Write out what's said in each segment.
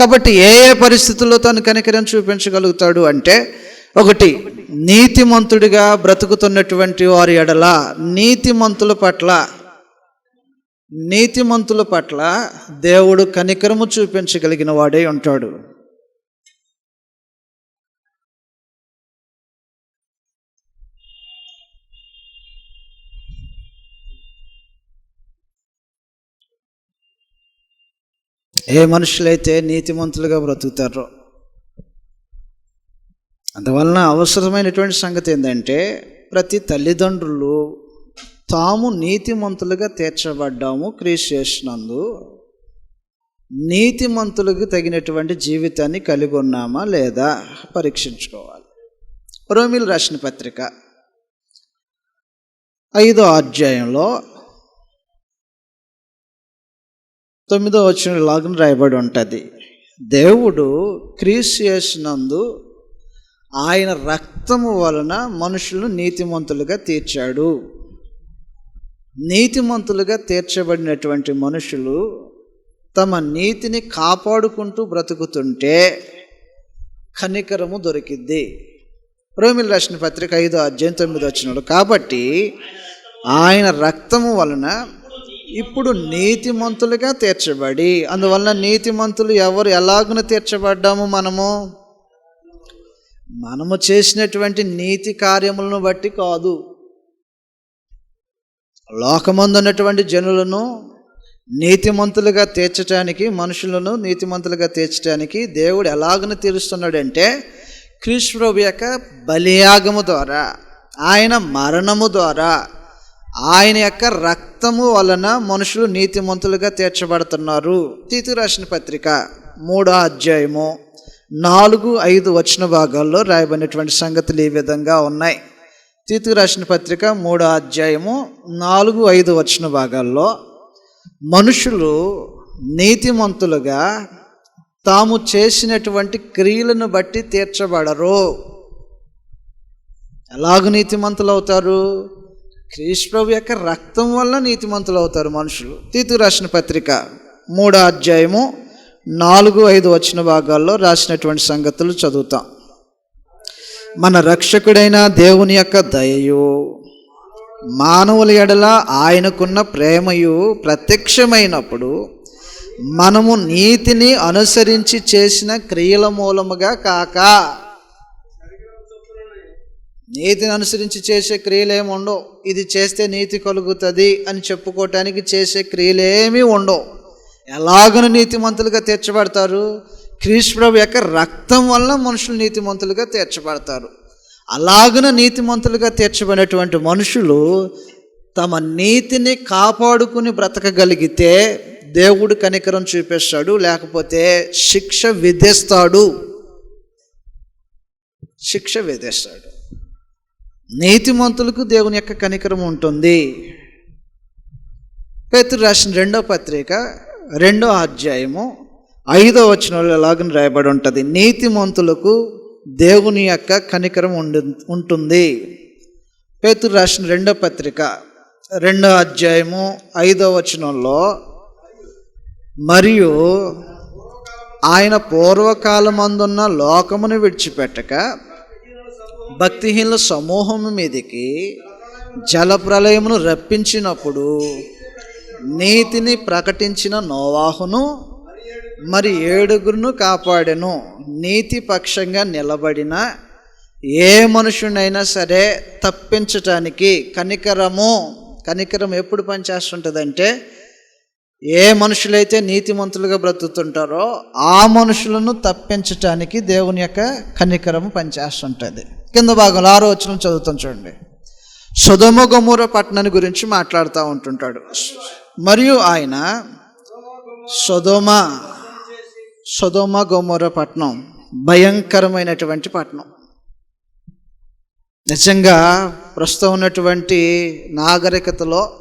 కాబట్టి ఏ ఏ పరిస్థితుల్లో తను కనికరం చూపించగలుగుతాడు అంటే ఒకటి నీతిమంతుడిగా బ్రతుకుతున్నటువంటి వారి ఎడల నీతిమంతుల పట్ల నీతిమంతుల పట్ల దేవుడు కనికరము చూపించగలిగిన వాడే ఉంటాడు. ఏ మనుషులైతే నీతిమంతులుగా బ్రతుకుతారో. అందువలన అవసరమైనటువంటి సంగతి ఏంటంటే ప్రతి తల్లిదండ్రులు తాము నీతిమంతులుగా తీర్చబడ్డాము క్రీస్ చేసినందు నీతిమంతులకు తగినటువంటి జీవితాన్ని కలిగి ఉన్నామా లేదా పరీక్షించుకోవాలి. రోమిల్ రాసిన పత్రిక ఐదో అధ్యాయంలో తొమ్మిదో వచ్చిన లాగున రాయబడి ఉంటుంది. దేవుడు క్రీస్తు చేసినందు ఆయన రక్తము వలన మనుషులను నీతిమంతులుగా తీర్చాడు. నీతిమంతులుగా తీర్చబడినటువంటి మనుషులు తమ నీతిని కాపాడుకుంటూ బ్రతుకుతుంటే కనికరము దొరికిద్ది. రోమిల్ రాసిన పత్రిక ఐదో అధ్యాయం తొమ్మిది వచ్చినాడు కాబట్టి ఆయన రక్తము వలన ఇప్పుడు నీతిమంతులుగా తీర్చబడి అందువలన నీతిమంతులు ఎవరు ఎలాగున తీర్చబడ్డాము మనము? మనము చేసినటువంటి నీతి కార్యములను బట్టి కాదు. లోకమందు ఉన్నటువంటి జనులను నీతిమంతులుగా తీర్చడానికి మనుషులను నీతిమంతులుగా తీర్చడానికి దేవుడు ఎలాగను తీరుస్తున్నాడంటే క్రీస్తు ప్రభు యొక్క బలియాగము ద్వారా ఆయన మరణము ద్వారా ఆయన యొక్క రక్తము వలన మనుషులు నీతిమంతులుగా తీర్చబడుతున్నారు. తీతు రాసిన పత్రిక మూడో అధ్యాయము నాలుగు ఐదు వచన భాగాల్లో రాయబడినటువంటి సంగతులు ఈ విధంగా ఉన్నాయి. తీతు రాసిన పత్రిక మూడో అధ్యాయము నాలుగు ఐదు వచన భాగాల్లో మనుషులు నీతిమంతులుగా తాము చేసినటువంటి క్రియలను బట్టి తీర్చబడరు. ఎలాగ నీతిమంతులు అవుతారు క్రీష్ప్రభు యొక్క రక్తం వల్ల నీతిమంతులు అవుతారు మనుషులు. తీతు రాసిన పత్రిక మూడో అధ్యాయము నాలుగు ఐదు వచ్చిన భాగాల్లో రాసినటువంటి సంగతులు చదువుతాం. మన రక్షకుడైన దేవుని యొక్క దయయు మానవుల ఎడల ఆయనకున్న ప్రేమయు ప్రత్యక్షమైనప్పుడు మనము నీతిని అనుసరించి చేసిన క్రియల మూలముగా కాక నీతిని అనుసరించి చేసే క్రియలేమి ఉండవు ఇది చేస్తే నీతి కలుగుతుంది అని చెప్పుకోవటానికి చేసే క్రియలేమీ ఉండవు. ఎలాగను నీతిమంతులుగా తీర్చబడతారు? క్రీస్తు ప్రభు యొక్క రక్తం వల్ల మనుషులు నీతిమంతులుగా తీర్చబడతారు. అలాగన నీతిమంతులుగా తీర్చబడినటువంటి మనుషులు తమ నీతిని కాపాడుకుని బ్రతకగలిగితే దేవుడు కనికరం చూపిస్తాడు లేకపోతే శిక్ష విధిస్తాడు. శిక్ష విధిస్తాడు. నీతిమంతులకు దేవుని యొక్క కనికరం ఉంటుంది. పేతురు రాసిన రెండో పత్రిక రెండో అధ్యాయము ఐదో వచనంలో ఎలాగని రాయబడి ఉంటుంది? నీతిమంతులకు దేవుని యొక్క కనికరం ఉండి ఉంటుంది. పేతురు రాసిన రెండో పత్రిక రెండో అధ్యాయము ఐదో వచనంలో మరియు ఆయన పూర్వకాలమందున్న లోకమును విడిచిపెట్టక భక్తిహీనుల సమూహం మీదకి జలప్రలయమును రప్పించినప్పుడు నీతిని ప్రకటించిన నోవాహును మరి ఏడుగురును కాపాడెను. నీతి పక్షంగా నిలబడిన ఏ మనుషునైనా సరే తప్పించటానికి కనికరము కనికరం ఎప్పుడు పనిచేస్తుంటుందంటే ఏ మనుషులైతే నీతిమంతులుగా బ్రతుకుతుంటారో ఆ మనుషులను తప్పించటానికి దేవుని యొక్క కనికరము పనిచేస్తుంటుంది. కింద భాగంలో ఆరో వచ్చిన చదువుతాం చూడండి. సుధమ గమూర పట్టణాన్ని గురించి మాట్లాడుతూ ఉంటుంటాడు. మరియు ఆయన సుధమ సుధమ గోమూర పట్టణం భయంకరమైనటువంటి పట్టణం. నిజంగా ప్రస్తుతం ఉన్నటువంటి నాగరికతలో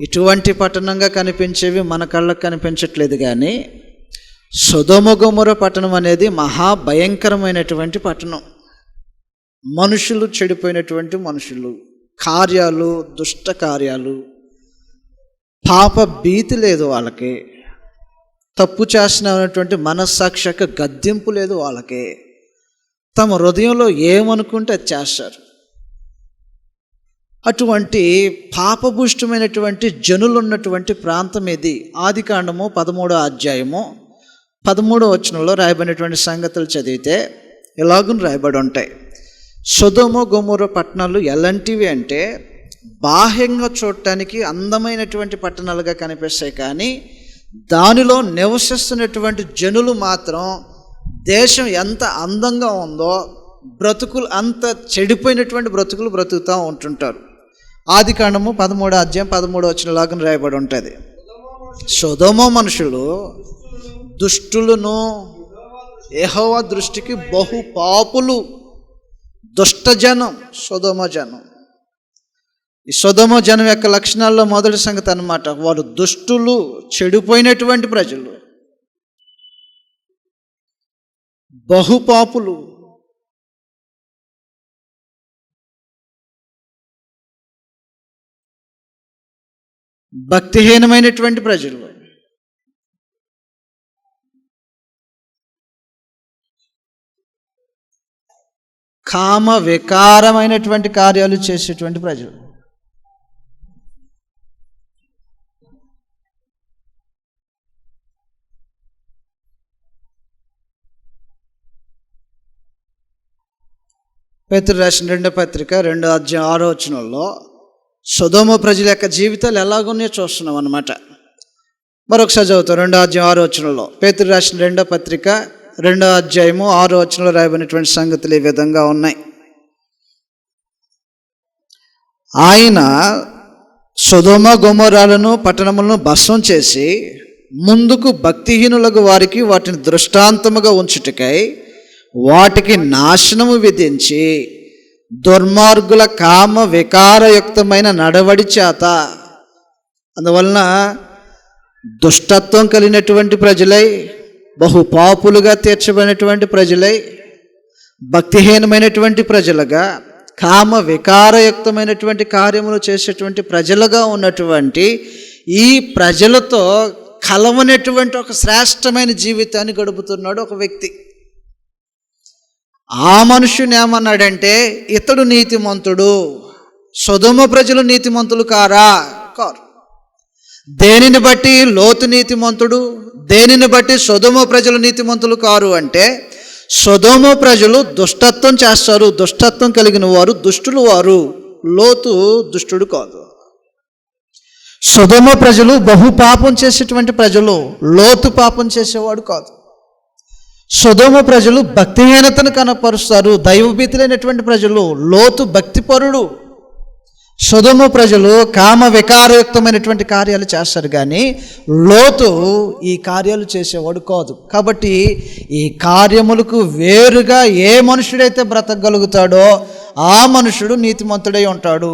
ఇటువంటి పట్టణంగా కనిపించేవి మన కళ్ళకు కనిపించట్లేదు కానీ సుధమగుమర పట్టణం అనేది మహా భయంకరమైనటువంటి పట్టణం. మనుషులు చెడిపోయినటువంటి మనుషులు కార్యాలు దుష్ట కార్యాలు పాప భీతి లేదు వాళ్ళకి తప్పు చేసినటువంటి మనస్సాక్షిక గద్దెంపు లేదు వాళ్ళకి. తమ హృదయంలో ఏమనుకుంటే అది చేస్తారు. అటువంటి పాపభూష్టమైనటువంటి జనులు ఉన్నటువంటి ప్రాంతం ఇది ఆది కాండము పదమూడో అధ్యాయము పదమూడో వచనంలో రాయబడినటువంటి సంగతులు చదివితే ఎలాగున రాయబడి ఉంటాయి. సుధోమ గోమూర పట్టణాలు ఎలాంటివి అంటే బాహ్యంగా చూడటానికి అందమైనటువంటి పట్టణాలుగా కనిపిస్తాయి కానీ దానిలో నివసిస్తున్నటువంటి జనులు మాత్రం దేశం ఎంత అందంగా ఉందో బ్రతుకులు అంత చెడిపోయినటువంటి బ్రతుకులు బ్రతుకుతూ ఉంటుంటారు. ఆది కాండము పదమూడు అధ్యాయం పదమూడో వచ్చిన లాగా రాయబడి ఉంటుంది. సుధమ మనుషులు దుష్టులను ఎహోవా దృష్టికి బహు పాపులు. దుష్టజనం సుధమ జనం ఈ సుధమ జనం యొక్క లక్షణాల్లో మొదటి సంగతి అన్నమాట వారు దుష్టులు చెడిపోయినటువంటి ప్రజలు. బహుపాపులు. భక్తిహీనమైనటువంటి ప్రజలు. కామ వికారమైనటువంటి కార్యాలు చేసేటువంటి ప్రజలు. పేతురు రాసిన రెండో పత్రిక రెండో అధ్యాయం ఆరో వచనంలో సుధోమ ప్రజల యొక్క జీవితాలు ఎలాగున్నాయో చూస్తున్నాం అనమాట మరొకసారి చదువుతాం రెండో అధ్యాయం ఆరో వచనంలో. పేతురు రాసిన రెండో పత్రిక రెండో అధ్యాయము ఆరో వచనంలో రాయబడినటువంటి సంగతులు ఈ విధంగా ఉన్నాయి. ఆయన సుధోమ గుమరాలను పట్టణములను భస్వం చేసి ముందుకు భక్తిహీనులకు వారికి వాటిని దృష్టాంతముగా ఉంచుటకై వాటికి నాశనము విధించి దుర్మార్గుల కామ వికారయుక్తమైన నడవడి చేత. అందువలన దుష్టత్వం కలిగినటువంటి ప్రజలై బహు పాపులుగా తీర్చబడినటువంటి ప్రజలై భక్తిహీనమైనటువంటి ప్రజలుగా కామ వికారయుక్తమైనటువంటి కార్యములు చేసేటువంటి ప్రజలుగా ఉన్నటువంటి ఈ ప్రజలతో కలవనటువంటి ఒక శ్రేష్టమైన జీవితాన్ని గడుపుతున్నాడు ఒక వ్యక్తి. ఆ మనుషుని ఏమన్నాడంటే ఇతడు నీతిమంతుడు సుధమ ప్రజలు నీతిమంతులు కారా? కారు. దేనిని బట్టి లోతు నీతిమంతుడు? దేనిని బట్టి సుధమ ప్రజలు నీతిమంతులు కారు అంటే సుధమ ప్రజలు దుష్టత్వం చేస్తారు దుష్టత్వం కలిగిన వారు దుష్టులు వారు. లోతు దుష్టుడు కాదు. సుధమ ప్రజలు బహు పాపం చేసేటువంటి ప్రజలు లోతు పాపం చేసేవాడు కాదు. సుధమ ప్రజలు భక్తిహీనతను కనపరుస్తారు దైవభీతులైనటువంటి ప్రజలు లోతు భక్తిపరుడు. సుధము ప్రజలు కామ వికారయుక్తమైనటువంటి కార్యాలు చేస్తారు కానీ లోతు ఈ కార్యాలు చేసేవాడు కాదు. కాబట్టి ఈ కార్యములకు వేరుగా ఏ మనుషుడైతే బ్రతకగలుగుతాడో ఆ మనుషుడు నీతిమంతుడై ఉంటాడు.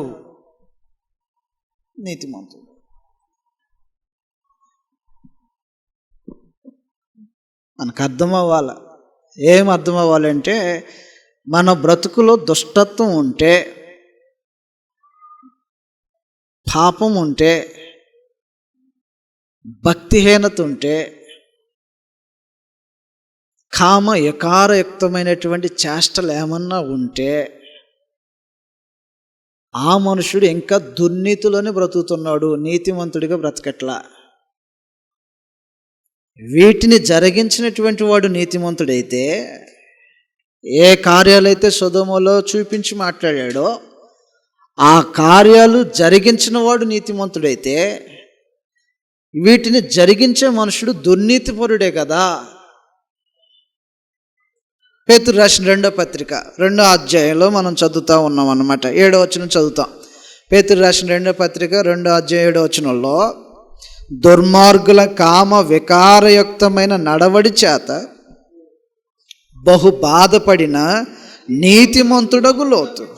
నీతిమంతుడు. మనకు అర్థం అవ్వాల ఏం అర్థం అవ్వాలంటే మన బ్రతుకులో దుష్టత్వం ఉంటే తాపం ఉంటే భక్తిహీనత ఉంటే కామ యకారయుక్తమైనటువంటి చేష్టలు ఏమన్నా ఉంటే ఆ మనుషుడు ఇంకా దుర్నీతిలోనే బ్రతుకుతున్నాడు నీతిమంతుడిగా బ్రతకట్లా. వీటిని జరిగించినటువంటి వాడు నీతిమంతుడైతే ఏ కార్యాలైతే సుధమలో చూపించి మాట్లాడాడో ఆ కార్యాలు జరిగించిన వాడు నీతిమంతుడైతే వీటిని జరిగించే మనుషుడు దుర్నీతిపరుడే కదా. పేతురు రాసిన రెండో పత్రిక రెండో అధ్యాయంలో మనం చదువుతూ ఉన్నాం అన్నమాట. ఏడో వచనం చదువుతాం. పేతురు రాసిన రెండో పత్రిక రెండో అధ్యాయం ఏడో వచనంలో దుర్మార్గుల కామ వికారయుక్తమైన నడవడి చేత బహు బాధపడిన నీతిమంతుడగు లోతు.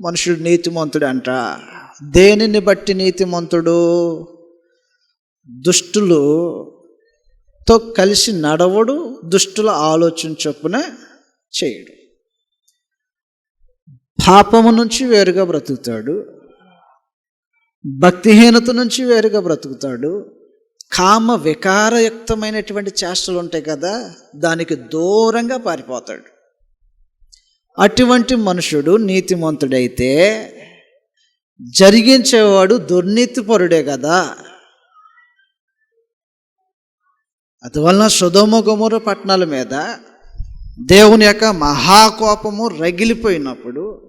మనుషుడు నీతిమంతుడు అంట. దేనిని బట్టి నీతిమంతుడు? దుష్టులుతో కలిసి నడవడు దుష్టుల ఆలోచన చొప్పున చేయడు. పాపము నుంచి వేరుగా బ్రతుకుతాడు భక్తిహీనత నుంచి వేరుగా బ్రతుకుతాడు కామ వికారయుక్తమైనటువంటి చేష్టలు ఉంటాయి కదా దానికి దూరంగా పారిపోతాడు. అటువంటి మనుషుడు నీతిమంతుడైతే జరిగించేవాడు దుర్నీతిపరుడే కదా. అందువలన సుధోమ గుమర పట్టణాల మీద దేవుని యొక్క మహాకోపము రగిలిపోయినప్పుడు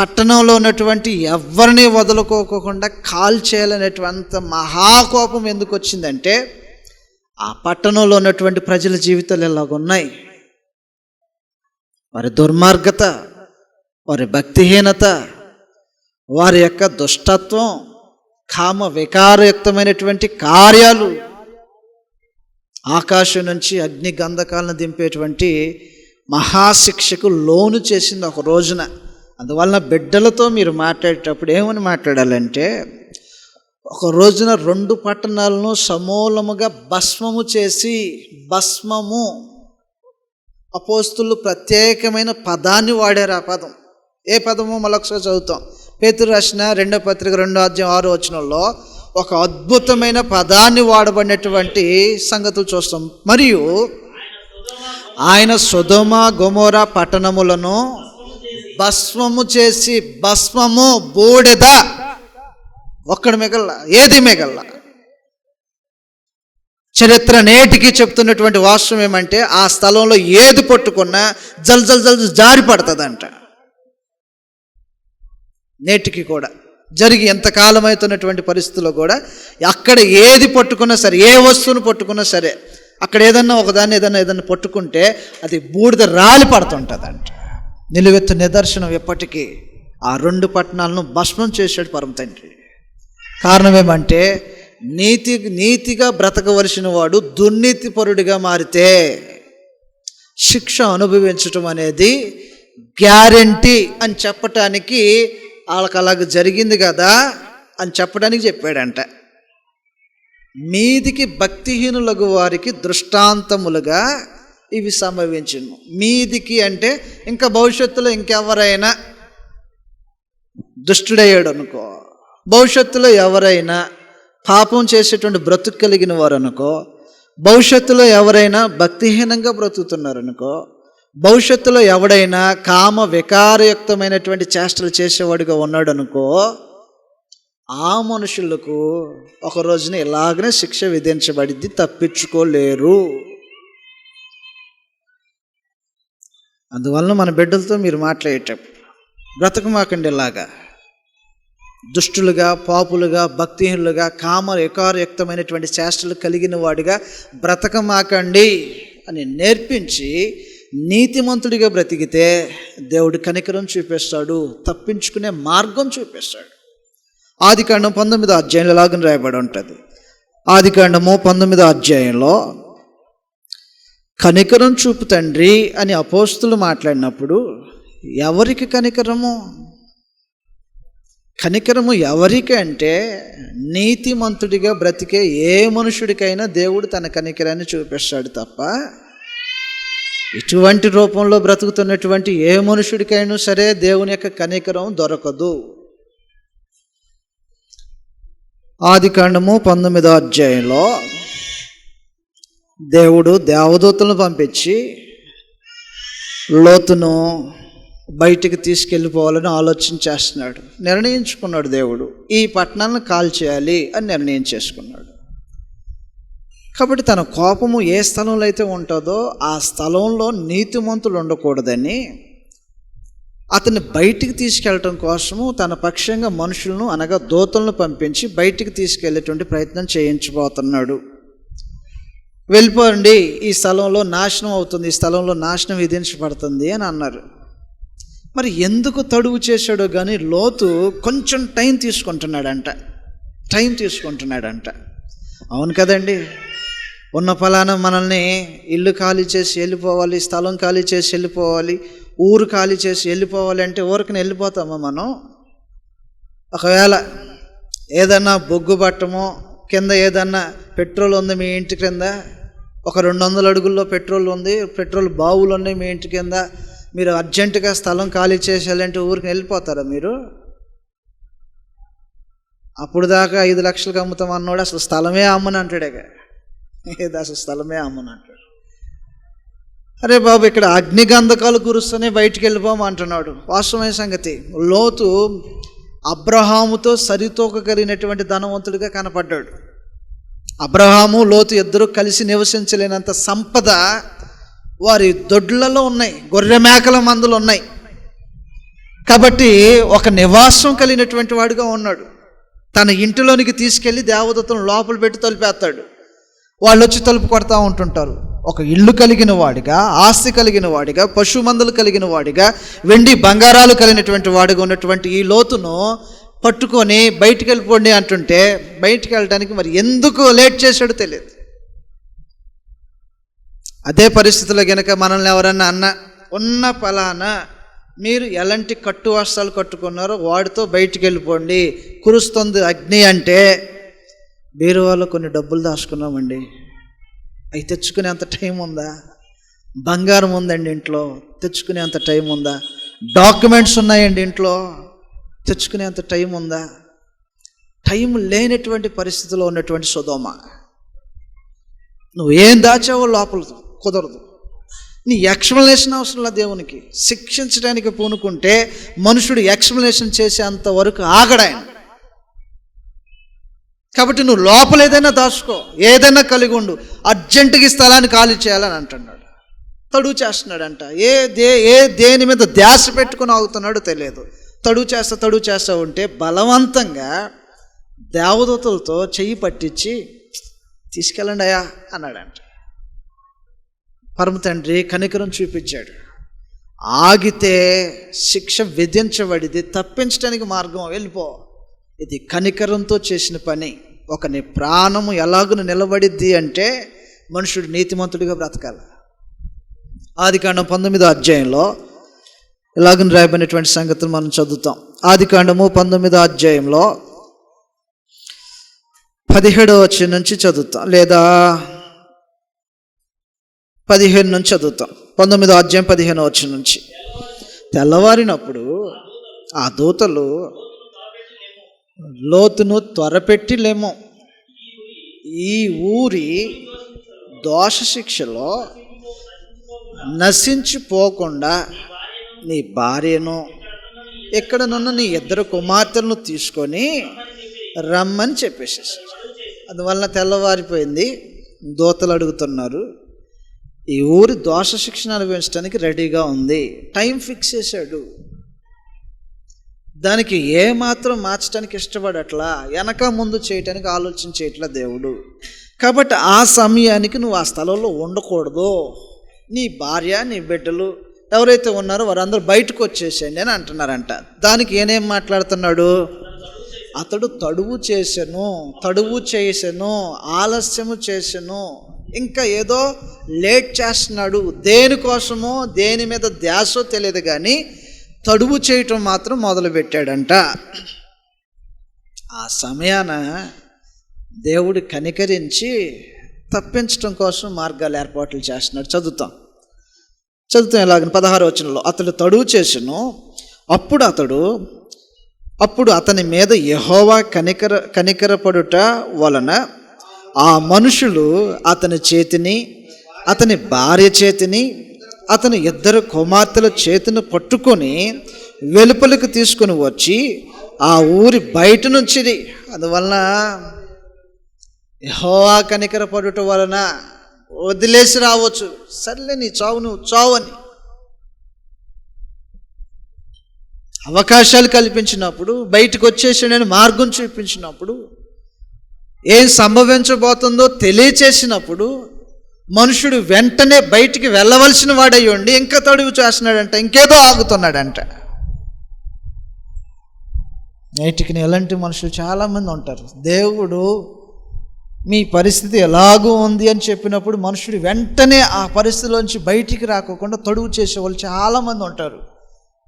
పట్టణంలో ఉన్నటువంటి ఎవరిని వదులుకోకుండా కాల్ చేయాలనేటువంటి మహాకోపం ఎందుకు వచ్చిందంటే ఆ పట్టణంలో ఉన్నటువంటి ప్రజల జీవితాలు ఎలాగున్నాయి? వారి దుర్మార్గత వారి భక్తిహీనత వారి యొక్క దుష్టత్వం కామ వికారయుక్తమైనటువంటి కార్యాలు ఆకాశం నుంచి అగ్ని గంధకాలను దింపేటువంటి మహాశిక్షకు లోను చేసింది ఒక రోజున. అందువలన బిడ్డలతో మీరు మాట్లాడేటప్పుడు ఏమని మాట్లాడాలంటే ఒక రోజున రెండు పట్టణాలను సమూలముగా భస్మము చేసి భస్మము అపోస్తులు ప్రత్యేకమైన పదాన్ని వాడారు ఆ పదం. ఏ పదము? మళ్ళొకసారి చదువుతాం. పేతురు రాసిన రెండో పత్రిక రెండో అధ్యాయం ఆరో వచనంలో ఒక అద్భుతమైన పదాన్ని వాడబడినటువంటి సంగతులు చూస్తాం. మరియు ఆయన సుధమ గొమోర పట్టణములను భస్మము చేసి భస్మము బూడెద. ఒక్కడి మిగల్ల ఏది మిగల్లా చరిత్ర నేటికి చెప్తున్నటువంటి వాస్తవం ఏమంటే ఆ స్థలంలో ఏది పట్టుకున్నా జల్ జల్ జల్ జారి పడుతుందంట. నేటికి కూడా. జరిగి ఎంతకాలం అవుతున్నటువంటి పరిస్థితుల్లో కూడా అక్కడ ఏది పట్టుకున్నా సరే ఏ వస్తువును పట్టుకున్నా సరే అక్కడ ఏదన్నా ఒకదాన్ని ఏదన్నా ఏదన్నా పట్టుకుంటే అది బూడిద రాలి పడుతుంటుందంట. నిలువెత్తు నిదర్శనం ఎప్పటికీ ఆ రెండు పట్టణాలను భస్మం చేసాడు పరమ తండ్రి. కారణం ఏమంటే నీతి నీతిగా బ్రతకవలసిన వాడు దుర్నీతిపరుడిగా మారితే శిక్ష అనుభవించటం అనేది గ్యారంటీ అని చెప్పటానికి వాళ్ళకి అలాగ జరిగింది కదా అని చెప్పడానికి చెప్పాడంట. మీదికి భక్తిహీనులకు వారికి దృష్టాంతములుగా ఇవి సంభవించను. మీదికి అంటే ఇంకా భవిష్యత్తులో ఇంకెవరైనా దుష్టుడయ్యాడు అనుకో భవిష్యత్తులో ఎవరైనా పాపం చేసేటువంటి బ్రతుకు కలిగిన వారు అనుకో భవిష్యత్తులో ఎవరైనా భక్తిహీనంగా బ్రతుకుతున్నారనుకో భవిష్యత్తులో ఎవడైనా కామ వికారయుక్తమైనటువంటి చేష్టలు చేసేవాడిగా ఉన్నాడు అనుకో ఆ మనుషులకు ఒక రోజున ఇలాగనే శిక్ష విధించబడింది తప్పించుకోలేరు. అందువలన మన బిడ్డలతో మీరు మాట్లాడేటప్పుడు బ్రతకమాకండి ఇలాగా. దుష్టులుగా పాపులుగా భక్తిహీనులుగా కామ వికారయుక్తమైనటువంటి చేష్టలు కలిగిన వాడిగా బ్రతకమాకండి అని నేర్పించి నీతిమంతుడిగా బ్రతికితే దేవుడు కనికరం చూపిస్తాడు తప్పించుకునే మార్గం చూపిస్తాడు. ఆది కాండం పంతొమ్మిదో అధ్యాయంలో లాగా రాయబడి ఉంటుంది. ఆది కాండము పంతొమ్మిదో అధ్యాయంలో కనికరం చూపు తండ్రి అని అపోస్తులు మాట్లాడినప్పుడు ఎవరికి కనికరము? కనికరము ఎవరికి అంటే నీతిమంతుడిగా బ్రతికే ఏ మనుషుడికైనా దేవుడు తన కనికరాన్ని చూపిస్తాడు తప్ప ఇటువంటి రూపంలో బ్రతుకుతున్నటువంటి ఏ మనుషుడికైనా సరే దేవుని యొక్క కనికరం దొరకదు. ఆది కాండము పంతొమ్మిదో అధ్యాయంలో దేవుడు దేవదూతలను పంపించి లోతును బయటికి తీసుకెళ్ళిపోవాలని ఆలోచన చేస్తున్నాడు. నిర్ణయించుకున్నాడు దేవుడు. ఈ పట్టణాలను కాల్ చేయాలి అని నిర్ణయం చేసుకున్నాడు. కాబట్టి తన కోపము ఏ స్థలంలో అయితే ఉంటుందో ఆ స్థలంలో నీతిమంతులు ఉండకూడదని అతన్ని బయటికి తీసుకెళ్ళటం కోసము తన పక్షంగా మనుషులను అనగా దూతలను పంపించి బయటికి తీసుకెళ్ళేటువంటి ప్రయత్నం చేయించబోతున్నాడు. వెళ్ళిపోండి ఈ స్థలంలో నాశనం అవుతుంది ఈ స్థలంలో నాశనం విధించబడుతుంది అని అన్నారు. మరి ఎందుకు తడువు చేశాడో కానీ లోతు కొంచెం టైం తీసుకుంటున్నాడంట. టైం తీసుకుంటున్నాడంట. అవును కదండి. ఉన్న ఫలానా మనల్ని ఇల్లు ఖాళీ చేసి వెళ్ళిపోవాలి స్థలం ఖాళీ చేసి వెళ్ళిపోవాలి ఊరు ఖాళీ చేసి వెళ్ళిపోవాలి అంటే ఊరికి వెళ్ళిపోతామా మనం? ఒకవేళ ఏదన్నా బొగ్గు పట్టమో కింద ఏదన్నా పెట్రోల్ ఉంది మీ ఇంటి కింద ఒక రెండు వందల అడుగుల్లో పెట్రోల్ ఉంది పెట్రోల్ బావులు ఉన్నాయి మీ ఇంటి కింద మీరు అర్జెంటుగా స్థలం ఖాళీ చేసేయాలంటే ఊరికి వెళ్ళిపోతారా మీరు? అప్పుడు దాకా ఐదు లక్షలకు అమ్ముతాం అన్నోడు. అసలు స్థలమే అమ్మని అంటాడేగా ఏది అసలు స్థలమే అమ్మని అంటాడు. అరే బాబు ఇక్కడ అగ్నిగంధకాలు కురుస్తూనే బయటికి వెళ్ళిపోము అంటున్నాడు. వాస్తవమైన సంగతి లోతు అబ్రహాముతో సరితూక కలిగినటువంటి ధనవంతుడిగా కనపడ్డాడు. అబ్రహాము లోతు ఇద్దరు కలిసి నివసించలేనంత సంపద వారి దొడ్లలో ఉన్నాయి గొర్రె మేకల మందులు ఉన్నాయి. కాబట్టి ఒక నివాసం కలిగినటువంటి వాడుగా ఉన్నాడు. తన ఇంటిలోనికి తీసుకెళ్ళి దేవదత్తులను లోపల పెట్టి తలుపేస్తాడు. వాళ్ళు వచ్చి తలుపు కొడతా ఉంటుంటారు. ఒక ఇల్లు కలిగిన వాడిగా ఆస్తి కలిగిన వాడిగా పశు మందులు కలిగిన వాడిగా వెండి బంగారాలు కలిగినటువంటి వాడిగా ఉన్నటువంటి ఈ లోతును పట్టుకొని బయటికి వెళ్ళిపోండి అంటుంటే బయటికి వెళ్ళడానికి మరి ఎందుకు లేట్ చేశాడో తెలియదు. అదే పరిస్థితిలో గనక మనల్ని ఎవరన్నా అన్న ఉన్న ఫలానా మీరు ఎలాంటి కట్టు వస్త్రాలు కట్టుకున్నారో వాడితో బయటికి వెళ్ళిపోండి కురుస్తుంది అగ్ని అంటే బీరువాలో కొన్ని డబ్బులు దాచుకున్నామండి. అవి తెచ్చుకునేంత టైం ఉందా? బంగారం ఉందండి ఇంట్లో తెచ్చుకునేంత టైం ఉందా? డాక్యుమెంట్స్ ఉన్నాయండి ఇంట్లో తెచ్చుకునేంత టైం ఉందా? టైం లేనటువంటి పరిస్థితిలో ఉన్నటువంటి సుధోమ. నువ్వు ఏం దాచావో లోపల కుదరదు. నీ ఎక్స్ప్లెనేషన్ అవసరం లేదు దేవునికి. శిక్షించడానికి పూనుకుంటే మనుషుడు ఎక్స్ప్లెనేషన్ చేసేంత వరకు ఆగడాయన కాబట్టి నువ్వు లోపల ఏదైనా దాచుకో ఏదైనా కలిగి ఉండు అర్జెంటుగా స్థలాన్ని ఖాళీ చేయాలని అంటున్నాడు. తడువు చేస్తున్నాడంట. ఏ దే ఏ దేని మీద ధ్యాస పెట్టుకుని ఆగుతున్నాడో తెలియదు. తడువు చేస్తా తడువు చేస్తా ఉంటే బలవంతంగా దేవదూతలతో చెయ్యి పట్టించి తీసుకెళ్ళండి అయ్యా అన్నాడంట. పరమ తండ్రి కనికరం చూపించాడు. ఆగితే శిక్ష విధించబడిది తప్పించడానికి మార్గం వెళ్ళిపో. ఇది కనికరంతో చేసిన పని. ఒకని ప్రాణము ఎలాగున నిలబడిద్ది అంటే మనుషుడు నీతిమంతుడిగా బ్రతకాలి. ఆది కాండం పంతొమ్మిదో అధ్యాయంలో ఇలాగని రాయబడినటువంటి సంగతులు మనం చదువుతాం. ఆది కాండము పంతొమ్మిదో అధ్యాయంలో పదిహేడో వచ్చి నుంచి చదువుతాం. లేదా పదిహేను నుంచి చదువుతాం. పంతొమ్మిదో అధ్యాయం పదిహేను వచ్చి నుంచి. తెల్లవారినప్పుడు ఆ దూతలు లోతును త్వరపెట్టి లేమో ఈ ఊరి దోష శిక్షలో నశించిపోకుండా నీ భార్యను ఎక్కడనున్న నీ ఇద్దరు కుమార్తెలను తీసుకొని రమ్మని చెప్పేసేసారు. అందువల్ల తెల్లవారిపోయింది. దోతలు అడుగుతున్నారు ఈ ఊరి దోష శిక్షణ అనుభవించడానికి రెడీగా ఉంది. టైం ఫిక్స్ చేశాడు. దానికి ఏ మాత్రం మార్చడానికి ఇష్టపడట్లా వెనక ముందు చేయటానికి ఆలోచన చేయట్లా దేవుడు. కాబట్టి ఆ సమయానికి నువ్వు ఆ స్థలంలో ఉండకూడదు. నీ భార్య నీ బిడ్డలు ఎవరైతే ఉన్నారో వారందరూ బయటకు వచ్చేసేయండి అని అంటున్నారంట. దానికి ఏనేం మాట్లాడుతున్నాడు? అతడు తడువు చేశాను తడువు చేసెను ఆలస్యము చేశాను ఇంకా ఏదో లేట్ చేస్తున్నాడు. దేనికోసమో దేని మీద ధ్యాసో తెలియదు కానీ తడువు చేయటం మాత్రం మొదలుపెట్టాడంట. ఆ సమయాన దేవుడు కనికరించి తప్పించడం కోసం మార్గాలు ఏర్పాట్లు చేస్తున్నాడు. చదువుతాం. చదువుతాం ఎలాగని? పదహారు వచనంలో. అతడు తడువు చేసెను. అప్పుడు అతడు అప్పుడు అతని మీద యహోవా కనికర కనికరపడుట వలన ఆ మనుషులు అతని చేతిని అతని భార్య చేతిని అతని ఇద్దరు కుమార్తెల చేతిని పట్టుకొని వెలుపలికి తీసుకొని వచ్చి ఆ ఊరి బయట నుంచి అందువలన యహోవా కనికరపడుట వలన వదిలేసి రావచ్చు. సర్లే నీ చావు నువ్వు చావు అని. అవకాశాలు కల్పించినప్పుడు బయటకు వచ్చేసాడని మార్గం చూపించినప్పుడు ఏం సంభవించబోతుందో తెలియచేసినప్పుడు మనుషుడు వెంటనే బయటికి వెళ్ళవలసిన వాడయ్యండి ఇంకా తడువు చేస్తున్నాడంట ఇంకేదో ఆగుతున్నాడంట. నేటికి ఎలాంటి మనుషులు చాలామంది ఉంటారు. దేవుడు మీ పరిస్థితి ఎలాగూ ఉంది అని చెప్పినప్పుడు మనుషుడు వెంటనే ఆ పరిస్థితిలోంచి బయటికి రాకోకుండా తడువు చేసే వాళ్ళు చాలామంది ఉంటారు.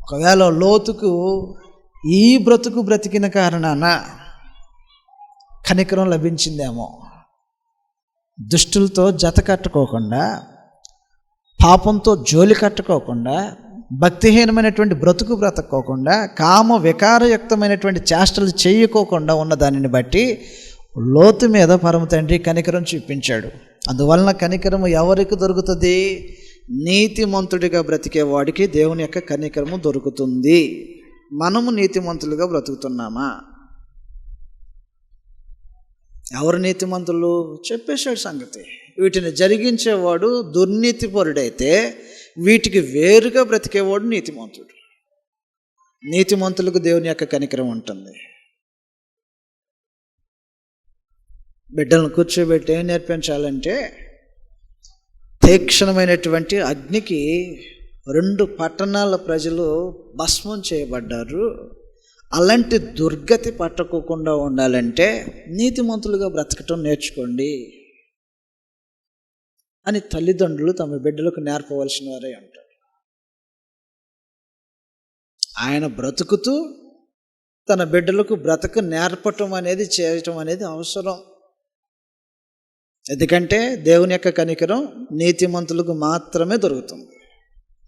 ఒకవేళ లోతుకు ఈ బ్రతుకు బ్రతికిన కారణాన కనికరం లభించిందేమో. దుష్టులతో జత కట్టుకోకుండా పాపంతో జోలి కట్టుకోకుండా భక్తిహీనమైనటువంటి బ్రతుకు బ్రతకోకుండా కామ వికారయుక్తమైనటువంటి చేష్టలు చేయకోకుండా ఉన్న దానిని బట్టి లోతు మీద పరమ తండ్రి కనికరం చూపించాడు. అందువలన కనికరము ఎవరికి దొరుకుతుంది? నీతిమంతుడిగా బ్రతికే వాడికి దేవుని యొక్క కనికరము దొరుకుతుంది. మనము నీతిమంతులుగా బ్రతుకుతున్నామా? ఎవరు నీతిమంతులు? చెప్పేశాడు సంగతి. వీటిని జరిగించేవాడు దుర్నీతిపరుడైతే వీటికి వేరుగా బ్రతికేవాడు నీతిమంతుడు. నీతిమంతులకు దేవుని యొక్క కనికరం ఉంటుంది. బిడ్డలను కూర్చోబెట్టి ఏం నేర్పించాలంటే తీక్షణమైనటువంటి అగ్నికి రెండు పట్టణాల ప్రజలు భస్మం చేయబడ్డారు. అలాంటి దుర్గతి పట్టకోకుండా ఉండాలంటే నీతిమంతులుగా బ్రతకటం నేర్చుకోండి అని తల్లిదండ్రులు తమ బిడ్డలకు నేర్పవలసిన వారే ఉంటారు ఆయన బ్రతుకుతూ తన బిడ్డలకు బ్రతకు నేర్పటం అనేది చేయటం అనేది అవసరం. ఎందుకంటే దేవుని యొక్క కనికరం నీతిమంతులకు మాత్రమే దొరుకుతుంది.